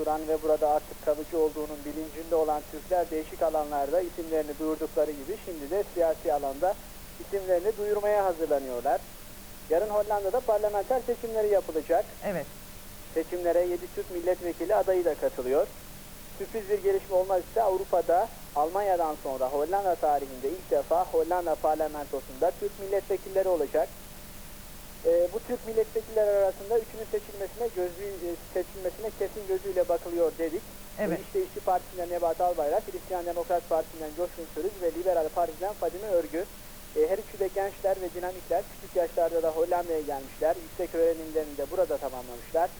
dolduran ve burada artık kalıcı olduğunun bilincinde olan Türkler değişik alanlarda isimlerini duyurdukları gibi şimdi de siyasi alanda isimlerini duyurmaya hazırlanıyorlar. Yarın Hollanda'da parlamenter seçimleri yapılacak. Evet. Seçimlere 7 Türk milletvekili adayı da katılıyor. Sürpriz bir gelişme olmaz ise Avrupa'da Almanya'dan sonra Hollanda tarihinde ilk defa Hollanda parlamentosunda Türk milletvekilleri olacak. Ee, bu Türk milletvekilleri arasında üçünün seçilmesine gözü e, seçilmesine kesin gözüyle bakılıyor dedik. Evet. İşte İşçi Partisi'nden Nebat Albayrak, Hristiyan Demokrat Partisi'nden Coşkun Sürüz ve Liberal Parti'den Fadime Örgü. Ee, her üçü de gençler ve dinamikler. Küçük yaşlarda da Hollanda'ya gelmişler. Yüksek öğrenimlerini de burada tamamlamışlar.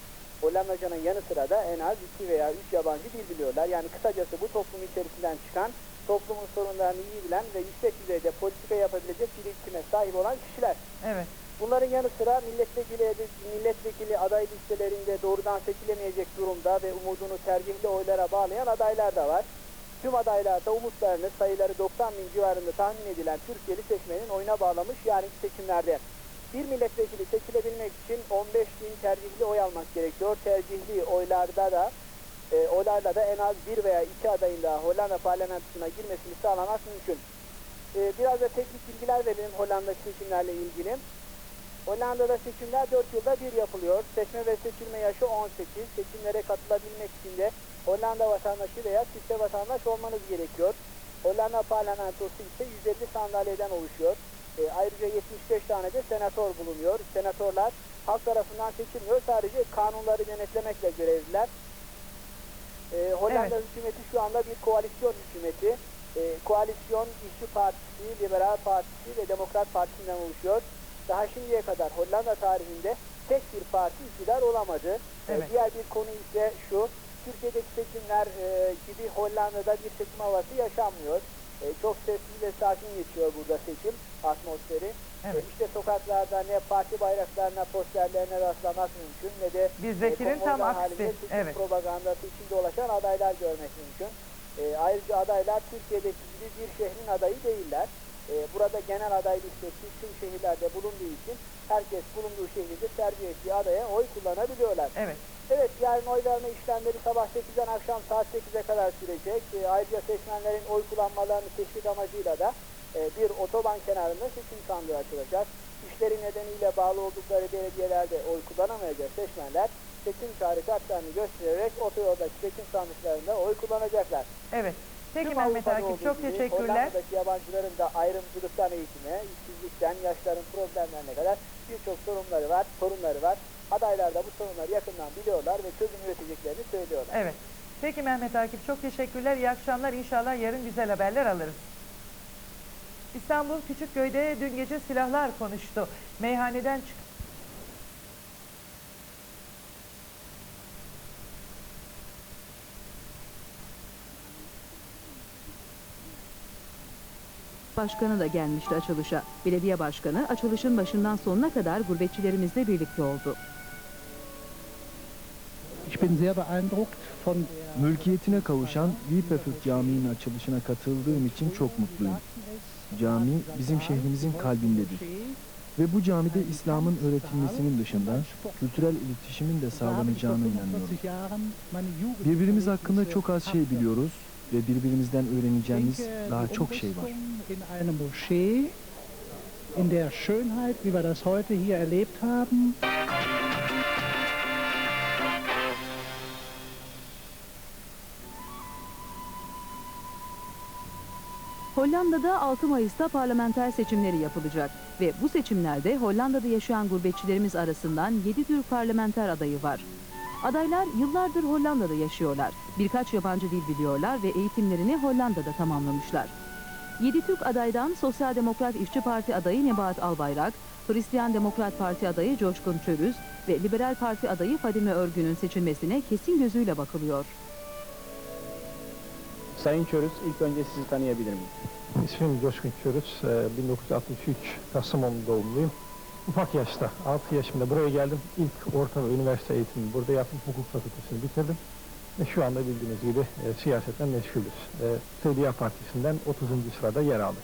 Hollandacanın yanı sıra da en az iki veya üç yabancı dil biliyorlar. Yani kısacası bu toplum içerisinden çıkan, toplumun sorunlarını iyi bilen ve yüksek düzeyde politika yapabilecek birikime sahip olan kişiler. Evet. Bunların yanı sıra milletvekili, milletvekili aday listelerinde doğrudan seçilemeyecek durumda ve umudunu tercihli oylara bağlayan adaylar da var. Tüm adaylar da umutlarını sayıları 90 bin civarında tahmin edilen Türkiye'li seçmenin oyuna bağlamış yarınki seçimlerde. Bir milletvekili seçilebilmek için 15 bin tercihli oy almak gerekiyor. Tercihli oylarda da e, oylarla da en az bir veya iki adayın da Hollanda parlamentosuna girmesini sağlamak mümkün. E, biraz da teknik bilgiler verelim Hollanda seçimlerle ilgili. Hollanda'da seçimler 4 yılda bir yapılıyor. Seçme ve seçilme yaşı 18. Seçimlere katılabilmek için de Hollanda vatandaşı veya çifte vatandaş olmanız gerekiyor. Hollanda parlamentosu ise 150 sandalyeden oluşuyor. E, ayrıca 75 tane de senatör bulunuyor. Senatörler halk tarafından seçilmiyor. Sadece kanunları denetlemekle görevliler. E, Hollanda Evet. hükümeti şu anda bir koalisyon hükümeti. E, koalisyon İşçi Partisi, Liberal Partisi ve Demokrat Partisi'nden oluşuyor. Daha şimdiye kadar Hollanda tarihinde tek bir parti iktidar olamadı. E, Evet. diğer bir konu ise şu, Türkiye'deki seçimler e, gibi Hollanda'da bir seçim havası yaşanmıyor. E, çok sessiz ve sakin geçiyor burada seçim atmosferi. Evet. E, işte sokaklarda ne parti bayraklarına, posterlerine rastlamak mümkün ne de Bizdekinin tam konvoylar aksi. Evet. propagandası içinde dolaşan adaylar görmek mümkün. E, ayrıca adaylar Türkiye'deki gibi bir şehrin adayı değiller. E, burada genel aday listesi tüm şehirlerde bulunduğu için herkes bulunduğu şehirde tercih ettiği adaya oy kullanabiliyorlar. Evet. Evet yarın oy verme işlemleri sabah 8'den akşam saat 8'e kadar sürecek. E, ayrıca seçmenlerin oy kullanmalarını teşvik amacıyla da e, bir otoban kenarında seçim sandığı açılacak. İşleri nedeniyle bağlı oldukları belediyelerde oy kullanamayacak seçmenler seçim çağrı kartlarını göstererek otoyoldaki seçim sandıklarında oy kullanacaklar. Evet. Peki Tüm Mehmet Avrupa'da Akif olduğu çok gibi teşekkürler. Hollanda'daki yabancıların da ayrımcılıktan eğitime, işsizlikten, yaşların problemlerine kadar birçok sorunları var, sorunları var. Adaylar da bu sorunları yakından biliyorlar ve çözüm üreteceklerini söylüyorlar. Evet. Peki Mehmet Akif çok teşekkürler. İyi akşamlar. İnşallah yarın güzel haberler alırız. İstanbul Küçükköy'de dün gece silahlar konuştu. Meyhaneden çık Başkanı da gelmişti açılışa. Belediye başkanı açılışın başından sonuna kadar gurbetçilerimizle birlikte oldu. Ich bin sehr beeindruckt von der Mülkiyetine kavuşan Wieperfurt Camii'nin açılışına katıldığım için çok mutluyum. Cami bizim şehrimizin kalbindedir. Ve bu camide İslam'ın öğretilmesinin dışında kültürel iletişimin de sağlanacağına inanıyorum. Birbirimiz hakkında çok az şey biliyoruz ve birbirimizden öğreneceğimiz daha çok şey var. In einer Moschee, in der Schönheit, wie wir das heute hier erlebt haben, Hollanda'da 6 Mayıs'ta parlamenter seçimleri yapılacak ve bu seçimlerde Hollanda'da yaşayan gurbetçilerimiz arasından 7 Türk parlamenter adayı var. Adaylar yıllardır Hollanda'da yaşıyorlar. Birkaç yabancı dil biliyorlar ve eğitimlerini Hollanda'da tamamlamışlar. 7 Türk adaydan Sosyal Demokrat İşçi Parti adayı Nebahat Albayrak, Hristiyan Demokrat Parti adayı Coşkun Çörüz ve Liberal Parti adayı Fadime Örgü'nün seçilmesine kesin gözüyle bakılıyor. Sayın Çörüz ilk önce sizi tanıyabilir miyim? İsmim Coşkun Körüz. Ee, 1963 Kastamonu doğumluyum. Ufak yaşta, 6 yaşımda buraya geldim. İlk orta ve üniversite eğitimimi burada yaptım. Hukuk fakültesini bitirdim. Ve şu anda bildiğiniz gibi e, siyasetten meşgulüz. E, TDA Partisi'nden 30. sırada yer aldık.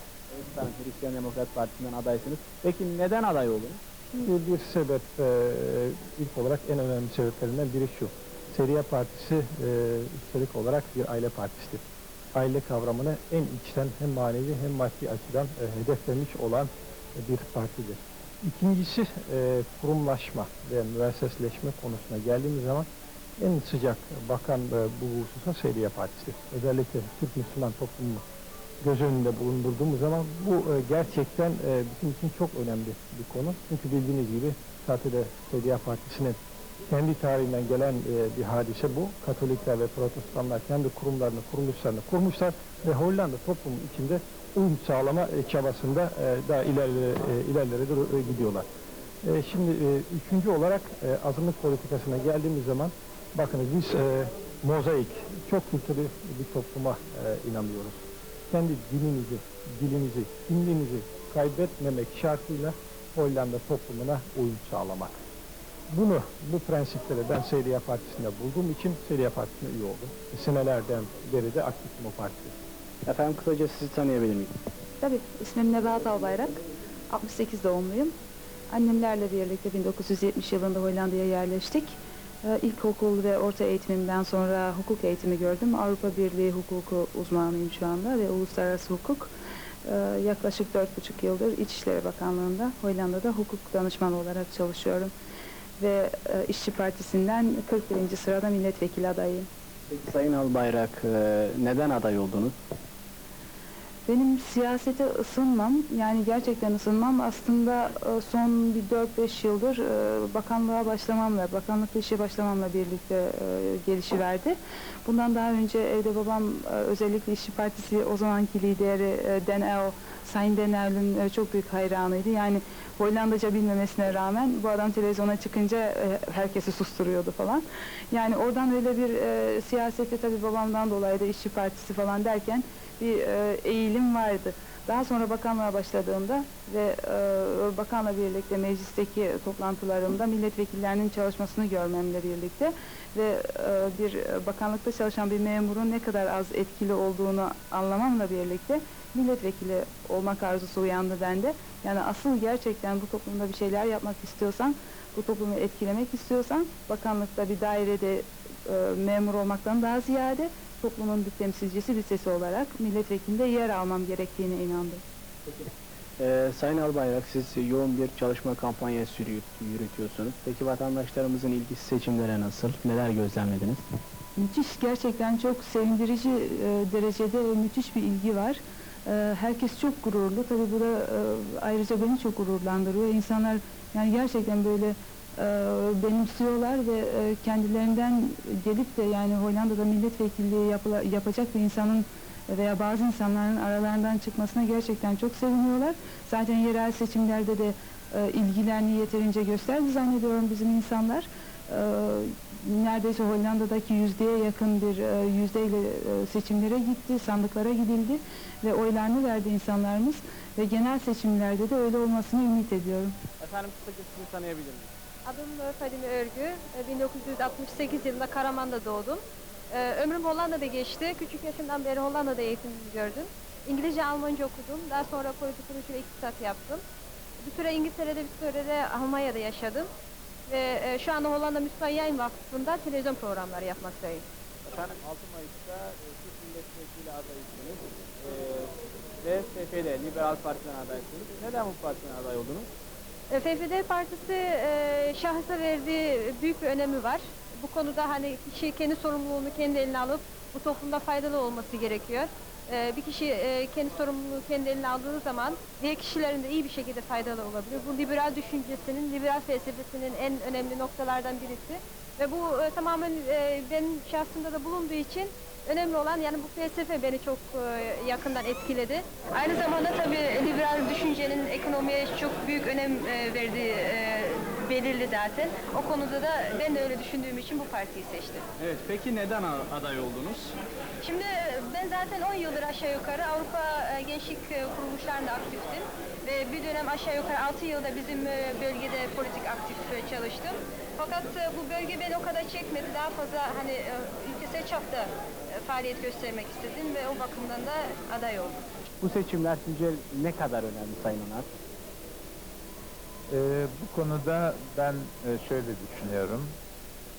Sen Hristiyan Demokrat Partisi'nden adaysınız. Peki neden aday oldunuz? Şimdi bir sebep, e, ilk olarak en önemli sebeplerinden biri şu. Seriye Partisi e, üstelik olarak bir aile partisidir. Aile kavramını en içten hem manevi hem maddi açıdan e, hedeflemiş olan e, bir partidir. İkincisi e, kurumlaşma ve müessesleşme konusuna geldiğimiz zaman en sıcak bakan e, bu hususa Seriye Partisi. Özellikle Türk Müslüman toplumunu göz önünde bulundurduğumuz zaman bu e, gerçekten e, bizim için çok önemli bir konu. Çünkü bildiğiniz gibi zaten de Seriye Partisi'nin kendi tarihinden gelen e, bir hadise bu. Katolikler ve protestanlar kendi kurumlarını, kuruluşlarını kurmuşlar ve Hollanda toplumu içinde uyum sağlama e, çabasında e, daha ilerlere, e, ilerlere gidiyorlar. Şimdi üçüncü olarak azınlık politikasına geldiğimiz zaman bakınız biz mozaik, çok kültürlü bir topluma inanıyoruz. Kendi dininizi, dilinizi, kimliğinizi kaybetmemek şartıyla Hollanda toplumuna uyum sağlamak. Bunu, bu prensipleri ben Seyriye Partisi'nde bulduğum için Seyriye Partisi'ne üye oldum. Senelerden beri de aktifim o partide. Efendim kısaca sizi tanıyabilir miyim? Tabii ismim Nebahat Albayrak. 68 doğumluyum. Annemlerle birlikte 1970 yılında Hollanda'ya yerleştik. Ee, İlkokul ve orta eğitimimden sonra hukuk eğitimi gördüm. Avrupa Birliği hukuku uzmanıyım şu anda ve uluslararası hukuk. Ee, yaklaşık 4,5 yıldır İçişleri Bakanlığı'nda Hollanda'da hukuk danışmanı olarak çalışıyorum. Ve e, İşçi Partisi'nden 41. sırada milletvekili adayıyım. Peki Sayın Albayrak e, neden aday oldunuz? Benim siyasete ısınmam, yani gerçekten ısınmam aslında e, son bir 4-5 yıldır e, bakanlığa başlamamla, bakanlıkta işe başlamamla birlikte e, gelişiverdi. Bundan daha önce evde babam özellikle İşçi Partisi o zamanki lideri Den Uyl, Sayın Den Uyl'ün e, çok büyük hayranıydı. Yani Hollandaca bilmemesine rağmen bu adam televizyona çıkınca e, herkesi susturuyordu falan. Yani oradan öyle bir e, siyasete tabii babamdan dolayı da İşçi Partisi falan derken bir e, eğilim vardı. Daha sonra bakanlığa başladığımda ve e, bakanla birlikte meclisteki toplantılarımda milletvekillerinin çalışmasını görmemle birlikte ve e, bir bakanlıkta çalışan bir memurun ne kadar az etkili olduğunu anlamamla birlikte milletvekili olmak arzusu uyandı bende. Yani asıl gerçekten bu toplumda bir şeyler yapmak istiyorsan, bu toplumu etkilemek istiyorsan bakanlıkta bir dairede e, memur olmaktan daha ziyade toplumun bir temsilcisi bir sesi olarak milletvekilinde yer almam gerektiğine inandım. E, Sayın Albayrak siz yoğun bir çalışma kampanyası yürüt- yürütüyorsunuz. Peki vatandaşlarımızın ilgisi seçimlere nasıl? Neler gözlemlediniz? Müthiş, gerçekten çok sevindirici e, derecede müthiş bir ilgi var. E, herkes çok gururlu. Tabii bu da e, ayrıca beni çok gururlandırıyor. İnsanlar yani gerçekten böyle e, benimsiyorlar ve e, kendilerinden gelip de yani Hollanda'da milletvekilliği yapıla, yapacak bir insanın veya bazı insanların aralarından çıkmasına gerçekten çok seviniyorlar. Zaten yerel seçimlerde de ilgilerini yeterince gösterdi zannediyorum bizim insanlar. E, neredeyse Hollanda'daki yüzdeye yakın bir e, yüzdeyle e, seçimlere gitti, sandıklara gidildi ve oylarını verdi insanlarımız ve genel seçimlerde de öyle olmasını ümit ediyorum. Efendim kısaca sizi tanıyabilir miyim? Adım Nur Fadime Örgü. E, 1968 yılında Karaman'da doğdum. E, Ömrüm Hollanda'da geçti. Küçük yaşımdan beri Hollanda'da eğitim gördüm. İngilizce, Almanca okudum. Daha sonra politikoloji ve iktisat yaptım. Bir süre İngiltere'de, bir süre de Almanya'da yaşadım. Ve e, şu anda Hollanda Müslüman Yayın Vakfı'nda televizyon programları yapmaktayım. Efendim 6 Mayıs'ta e, Türk Milletvekili adayısınız. E, ve SPL, Liberal Parti'den adaysınız. Neden bu partiden aday oldunuz? E, FFD Partisi e, şahsa verdiği büyük bir önemi var. Bu konuda hani kişi kendi sorumluluğunu kendi eline alıp bu toplumda faydalı olması gerekiyor. E, bir kişi e, kendi sorumluluğu kendi eline aldığı zaman diğer kişilerin de iyi bir şekilde faydalı olabilir. Bu liberal düşüncesinin, liberal felsefesinin en önemli noktalardan birisi. Ve bu e, tamamen e, benim şahsımda da bulunduğu için önemli olan yani bu felsefe beni çok e, yakından etkiledi. Aynı zamanda tabii liberal düşüncenin ekonomiye çok büyük önem e, verdiği belirli zaten. O konuda da ben de öyle düşündüğüm için bu partiyi seçtim. Evet, peki neden aday oldunuz? Şimdi ben zaten 10 yıldır aşağı yukarı Avrupa e, Gençlik e, Kuruluşlarında aktiftim. Ve bir dönem aşağı yukarı 6 yılda bizim e, bölgede politik aktif çalıştım. Fakat bu bölge beni o kadar çekmedi. Daha fazla hani ülkesel çapta faaliyet göstermek istedim ve o bakımdan da aday oldum. Bu seçimler sizce ne kadar önemli Sayın Onar? Ee, bu konuda ben e, şöyle düşünüyorum.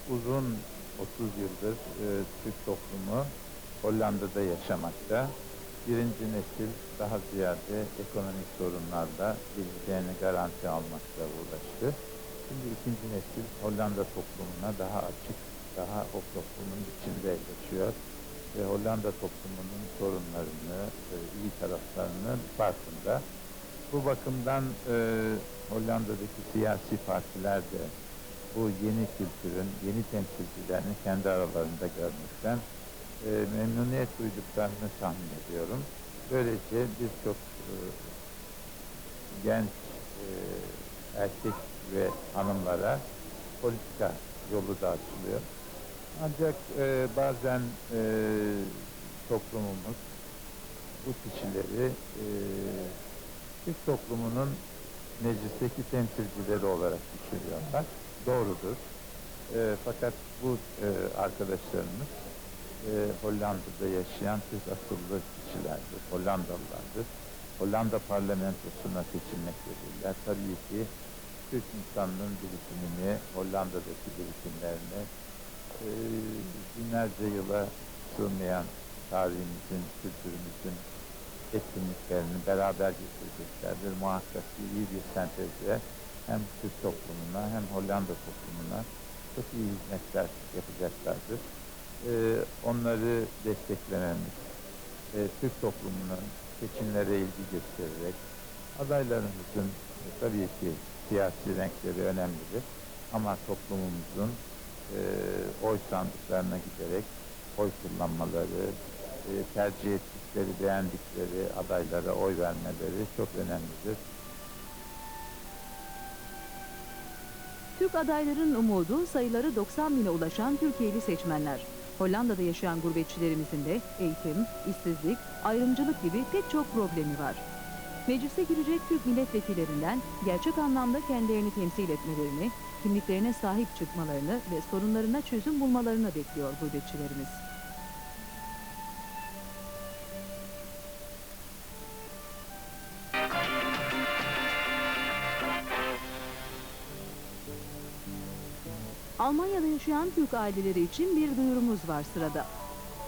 Uzun 30 yıldır e, Türk toplumu Hollanda'da yaşamakta. Birinci nesil daha ziyade ekonomik sorunlarla geleceğini garanti almakta uğraştı. Şimdi ikinci nesil Hollanda toplumuna daha açık, daha o toplumun içinde yaşıyor ve Hollanda toplumunun sorunlarını, e, iyi taraflarının farkında. Bu bakımdan e, Hollanda'daki siyasi partiler de bu yeni kültürün, yeni temsilcilerini kendi aralarında görmekten e, memnuniyet duyduklarını tahmin ediyorum. Böylece birçok e, genç e, erkek ve hanımlara politika yolu da açılıyor. Ancak e, bazen e, toplumumuz bu kişileri e, Türk toplumunun meclisteki temsilcileri olarak düşünüyorlar. Doğrudur. E, fakat bu e, arkadaşlarımız e, Hollanda'da yaşayan Türk asıllı kişilerdir, Hollandalılardır. Hollanda parlamentosuna seçilmektedirler. Tabii ki Türk insanının birikimini, Hollanda'daki birikimlerini, e, binlerce yıla sığmayan tarihimizin, kültürümüzün etkinliklerini beraber getireceklerdir. Muhakkak iyi bir sentezle hem Türk toplumuna hem Hollanda toplumuna çok iyi hizmetler yapacaklardır. Ee, onları desteklememiz, e, Türk toplumunun seçimlere ilgi göstererek adaylarımızın e, tabii ki siyasi renkleri önemlidir ama toplumumuzun e, oy sandıklarına giderek oy kullanmaları, e, tercih ettikleri, beğendikleri adaylara oy vermeleri çok önemlidir. Türk adayların umudu sayıları 90 bine ulaşan Türkiye'li seçmenler. Hollanda'da yaşayan gurbetçilerimizin de eğitim, işsizlik, ayrımcılık gibi pek çok problemi var. Meclise girecek Türk milletvekillerinden gerçek anlamda kendilerini temsil etmelerini, kimliklerine sahip çıkmalarını ve sorunlarına çözüm bulmalarını bekliyor gurbetçilerimiz. Yaşayan Türk aileleri için bir duyurumuz var sırada.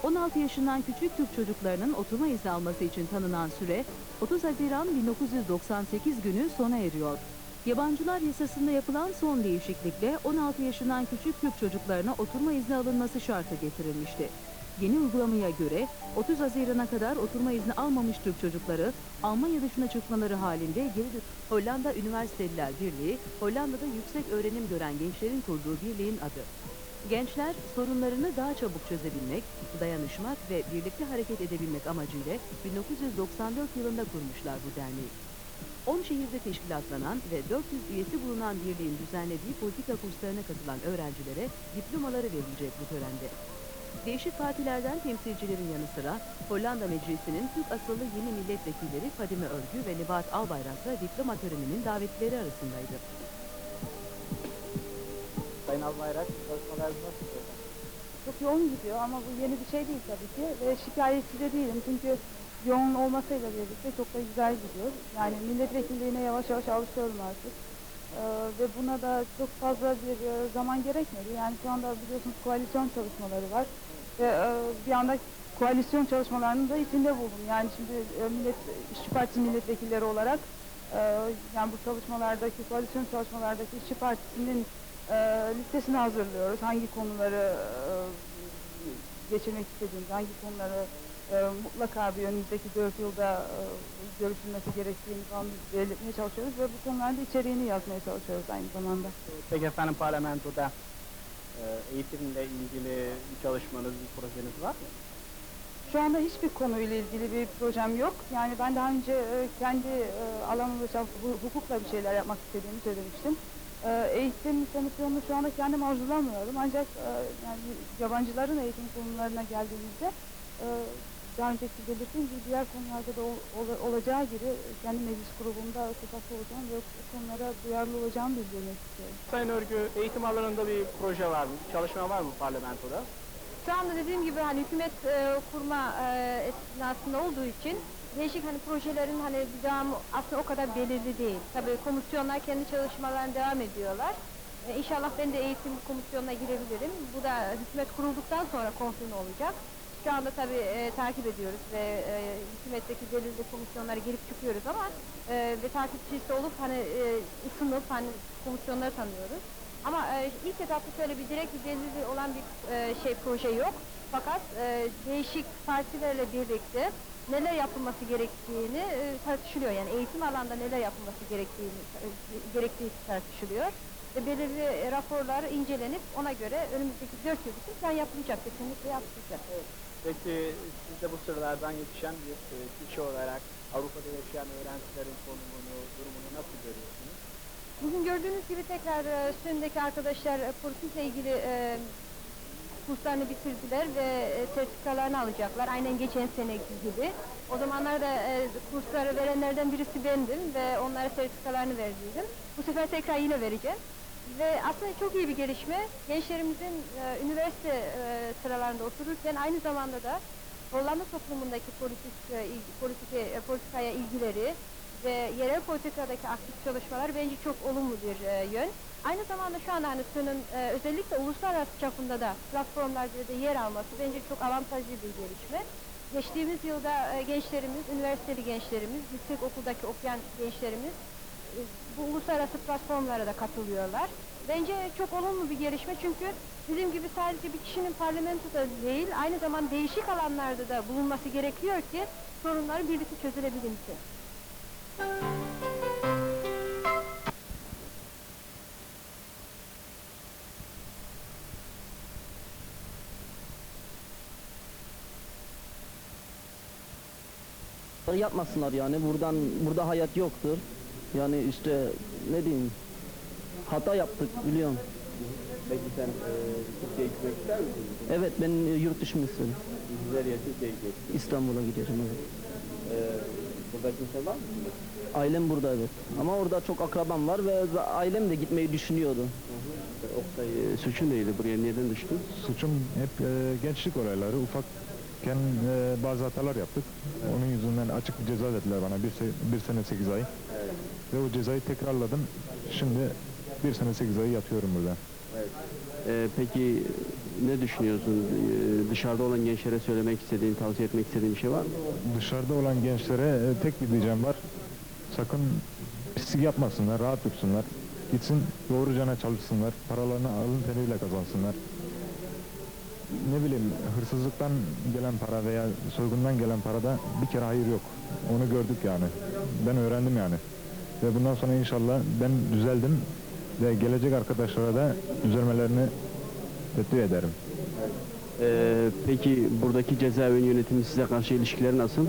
16 yaşından küçük Türk çocuklarının oturma izni alması için tanınan süre 30 Haziran 1998 günü sona eriyor. Yabancılar yasasında yapılan son değişiklikle 16 yaşından küçük Türk çocuklarına oturma izni alınması şartı getirilmişti. Yeni uygulamaya göre 30 Haziran'a kadar oturma izni almamış Türk çocukları Almanya dışına çıkmaları halinde geri Hollanda Üniversiteliler Birliği, Hollanda'da yüksek öğrenim gören gençlerin kurduğu birliğin adı. Gençler sorunlarını daha çabuk çözebilmek, dayanışmak ve birlikte hareket edebilmek amacıyla 1994 yılında kurmuşlar bu derneği. 10 şehirde teşkilatlanan ve 400 üyesi bulunan birliğin düzenlediği politika kurslarına katılan öğrencilere diplomaları verilecek bu törende. Değişik partilerden temsilcilerin yanı sıra Hollanda Meclisi'nin Türk asıllı yeni milletvekilleri Fadime Örgü ve Nebahat Albayrak da diploma töreninin davetlileri arasındaydı. Sayın Albayrak, çalışmalarınız nasıl gidiyor? Çok yoğun gidiyor ama bu yeni bir şey değil tabii ki ve şikayetçi de değilim çünkü yoğun olmasıyla birlikte çok da güzel gidiyor. Yani milletvekilliğine yavaş yavaş alışıyorum artık. Ee, ve buna da çok fazla bir e, zaman gerekmedi. Yani şu anda biliyorsunuz koalisyon çalışmaları var ve e, bir anda koalisyon çalışmalarının da içinde buldum. Yani şimdi e, Millet İşçi Partisi milletvekilleri olarak yani bu çalışmalardaki koalisyon çalışmalardaki İşçi Partisi'nin listesini hazırlıyoruz. Hangi konuları geçirmek istediğimiz, hangi konuları e, mutlaka bir önümüzdeki dört yılda e, görüşülmesi gerektiğini falan belirtmeye çalışıyoruz ve bu konularda içeriğini yazmaya çalışıyoruz aynı zamanda. Peki efendim parlamentoda e, eğitimle ilgili bir çalışmanız, bir projeniz var mı? Şu anda hiçbir konuyla ilgili bir projem yok. Yani ben daha önce e, kendi e, alanımda hukukla bir şeyler yapmak istediğimi söylemiştim. E, eğitim komisyonunu şu anda kendim arzulamıyorum. Ancak e, yani yabancıların eğitim konularına geldiğimizde e, daha önceki belirttiğim gibi diğer konularda da ol- ola- olacağı gibi kendi meclis grubumda sokakta olacağım ve bu konulara duyarlı olacağımı bildirmek istiyorum. Sayın Örgü, eğitim alanında bir proje var mı? Çalışma var mı parlamentoda? Şu anda dediğim gibi hani hükümet e, kurma e, esnasında olduğu için değişik hani projelerin hani bir devamı aslında o kadar belirli değil. Tabii komisyonlar kendi çalışmalarına devam ediyorlar. E, İnşallah ben de eğitim komisyonuna girebilirim. Bu da hükümet kurulduktan sonra konfirme olacak. Şu anda tabii e, takip ediyoruz ve e, hükümetteki belirli komisyonlara girip çıkıyoruz ama e, ve takipçisi olup hani e, ısınıp hani komisyonları tanıyoruz. Ama e, ilk etapta şöyle bir direkt bir belirli olan bir e, şey proje yok. Fakat e, değişik partilerle birlikte neler yapılması gerektiğini e, tartışılıyor. Yani eğitim alanda neler yapılması gerektiğini e, gerektiği tartışılıyor. Ve belirli raporlar incelenip ona göre önümüzdeki 4 yıl için plan yapılacak. Kesinlikle yapılacak. Peki siz bu sıralardan yetişen bir e, kişi olarak Avrupa'da yaşayan öğrencilerin konumunu, durumunu nasıl görüyorsunuz? Bugün gördüğünüz gibi tekrar e, Sün'deki arkadaşlar e, politikle ilgili e, kurslarını bitirdiler ve e, sertifikalarını alacaklar. Aynen geçen seneki gibi. O zamanlar da e, kursları verenlerden birisi bendim ve onlara sertifikalarını verdiydim. Bu sefer tekrar yine vereceğim. Ve aslında çok iyi bir gelişme. Gençlerimizin e, üniversite e, sıralarında otururken aynı zamanda da Hollanda toplumundaki politik, e, politike, e, politikaya ilgileri ve yerel politikadaki aktif çalışmalar bence çok olumlu bir e, yön. Aynı zamanda şu anda hani SU'nun e, özellikle uluslararası çapında da platformlarda da yer alması bence çok avantajlı bir gelişme. Geçtiğimiz yılda e, gençlerimiz, üniversiteli gençlerimiz, yüksek okuldaki okuyan gençlerimiz bu uluslararası platformlara da katılıyorlar. Bence çok olumlu bir gelişme çünkü bizim gibi sadece bir kişinin parlamentoda değil, aynı zamanda değişik alanlarda da bulunması gerekiyor ki sorunları birlikte çözülebilsin. yapmasınlar yani buradan burada hayat yoktur. Yani işte ne diyeyim hata yaptık biliyorum. Peki sen e, Türkiye'ye gitmek ister misin? Evet ben e, yurt dışı istiyorum. Nereye Türkiye'ye gideceksin? İstanbul'a gidiyorum evet. E, burada kimse var mı? Ailem burada evet. Ama orada çok akrabam var ve za- ailem de gitmeyi düşünüyordu. Oktay e, suçun neydi buraya? Neden düştün? Suçum hep e, gençlik olayları. Ufakken e, bazı hatalar yaptık. Onun yüzünden açık bir ceza verdiler bana. Bir, se- bir sene sekiz ay. Ve o cezayı tekrarladım. Şimdi bir sene sekiz ay yatıyorum burada. E, peki ne düşünüyorsun? E, dışarıda olan gençlere söylemek istediğin, tavsiye etmek istediğin bir şey var mı? Dışarıda olan gençlere e, tek bir diyeceğim var. Sakın pislik yapmasınlar, rahat dursunlar. Gitsin doğru cana çalışsınlar. Paralarını alın teriyle kazansınlar. Ne bileyim hırsızlıktan gelen para veya soygundan gelen parada bir kere hayır yok. Onu gördük yani. Ben öğrendim yani. Ve bundan sonra inşallah ben düzeldim ve gelecek arkadaşlara da düzelmelerini tetkik ederim. E, peki buradaki cezaevin yönetimi size karşı ilişkileri nasıl?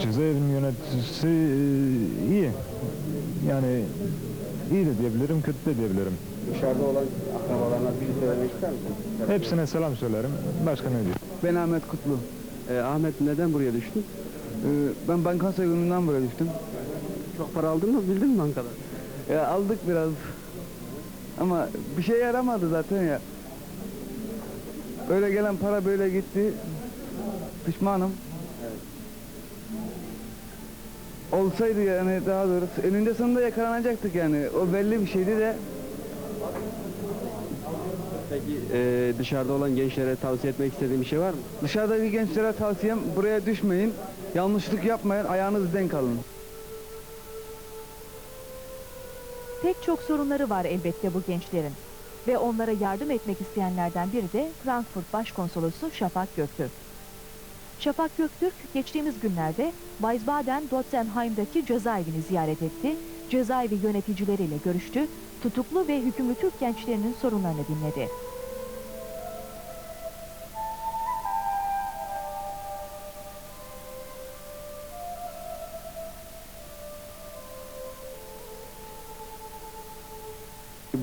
Cezaevinin yöneticisi e, iyi. Yani iyi de diyebilirim, kötü de diyebilirim. Dışarıda olan akrabalarına bir şey söylemek ister misin? Hepsine selam söylerim. Başka ne diyeyim? Ben Ahmet Kutlu. E, Ahmet neden buraya düştün? Ee, ben banka soygunundan buraya düştüm. Çok para aldın mı bildin mi bankada? Ya aldık biraz. Ama bir şey yaramadı zaten ya. Öyle gelen para böyle gitti. Pişmanım. Olsaydı yani daha doğrusu eninde sonunda yakalanacaktık yani. O belli bir şeydi de Peki e, dışarıda olan gençlere tavsiye etmek istediğin bir şey var mı? dışarıdaki gençlere tavsiyem buraya düşmeyin. Yanlışlık yapmayın. Ayağınızı denk alın. Pek çok sorunları var elbette bu gençlerin. Ve onlara yardım etmek isteyenlerden biri de Frankfurt Başkonsolosu Şafak Göktürk. Şafak Göktürk geçtiğimiz günlerde Wiesbaden-Dotzenheim'daki cezaevini ziyaret etti, cezaevi yöneticileriyle görüştü, tutuklu ve hükümlü Türk gençlerinin sorunlarını dinledi.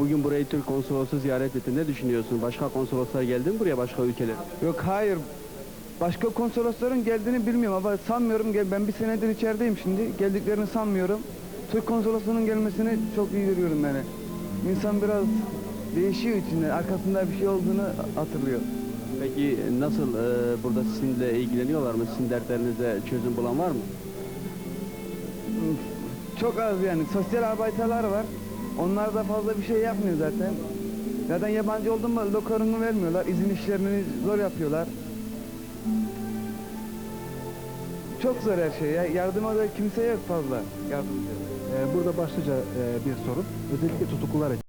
Bugün burayı Türk konsolosu ziyaret etti. Ne düşünüyorsun? Başka konsoloslar geldi mi buraya başka ülkeler? Yok hayır. Başka konsolosların geldiğini bilmiyorum ama sanmıyorum. Gel ben bir senedir içerideyim şimdi. Geldiklerini sanmıyorum. Türk konsolosunun gelmesini çok iyi görüyorum yani. İnsan biraz değişiyor içinde. Arkasında bir şey olduğunu hatırlıyor. Peki nasıl e, burada sizinle ilgileniyorlar mı? Sizin dertlerinize çözüm bulan var mı? Çok az yani. Sosyal arbeiterler var. Onlar da fazla bir şey yapmıyor zaten. Zaten yabancı oldun mu lokarını vermiyorlar. İzin işlerini zor yapıyorlar. Çok zor her şey ya. Yardıma da kimse yok fazla. Yardımcı. Ee, burada başlıca e, bir sorun özellikle tutuklular için.